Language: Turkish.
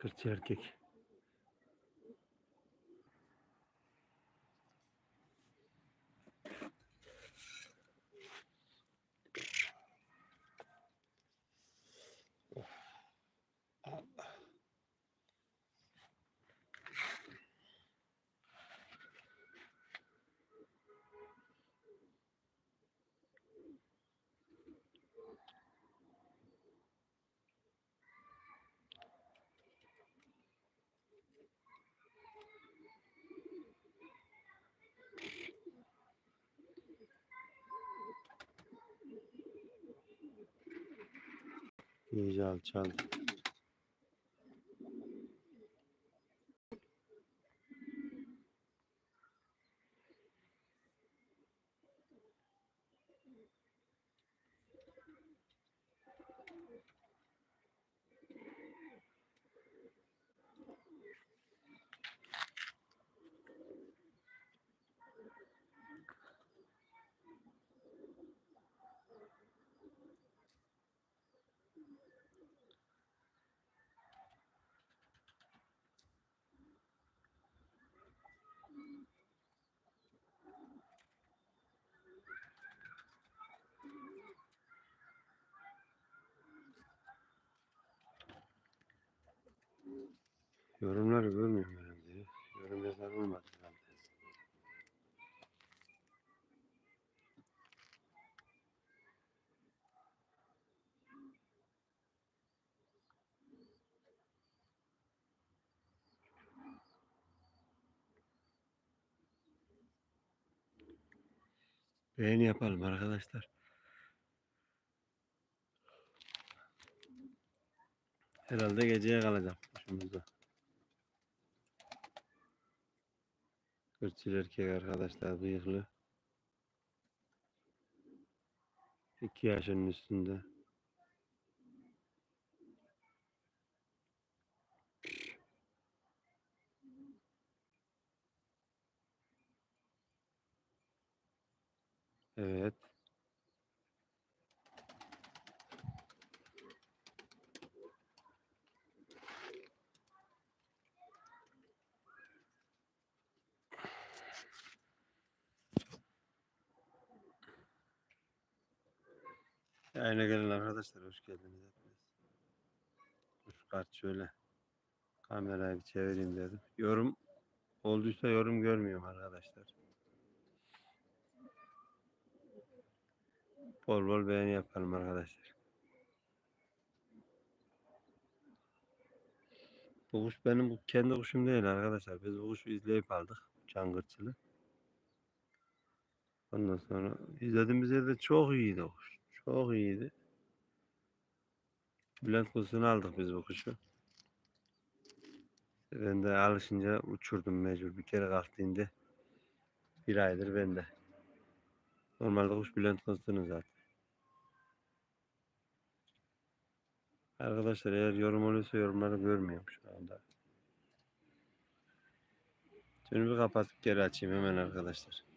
Kırçı erkek. İyice alçaldı. Yorumları görmüyorum herhalde. Yorum yazar olmadı herhalde. Beğeni yapalım arkadaşlar. Herhalde geceye kalacak kuşumuzda. Kırçıl erkek arkadaşlar bıyıklı. 2 yaşının üstünde. Evet. Yayına gelen arkadaşlar hoş geldiniz hepiniz. Kuş kart şöyle. Kamerayı bir çevireyim dedim. Yorum olduysa yorum görmüyorum arkadaşlar. Bol bol beğeni yapalım arkadaşlar. Bu kuş benim bu kendi kuşum değil arkadaşlar. Biz bu kuşu izleyip aldık. Çangırçılı. Ondan sonra izlediğimiz yerde çok iyiydi o kuş. Çok iyiydi. Bülent kuşunu aldık biz bu kuşu. Ben de alışınca uçurdum mecbur. Bir kere kalktığında bir aydır bende. Normalde kuş Bülent kuşunu zaten. Arkadaşlar eğer yorum olursa yorumları görmüyorum şu anda. Şunu bir kapatıp geri açayım hemen arkadaşlar.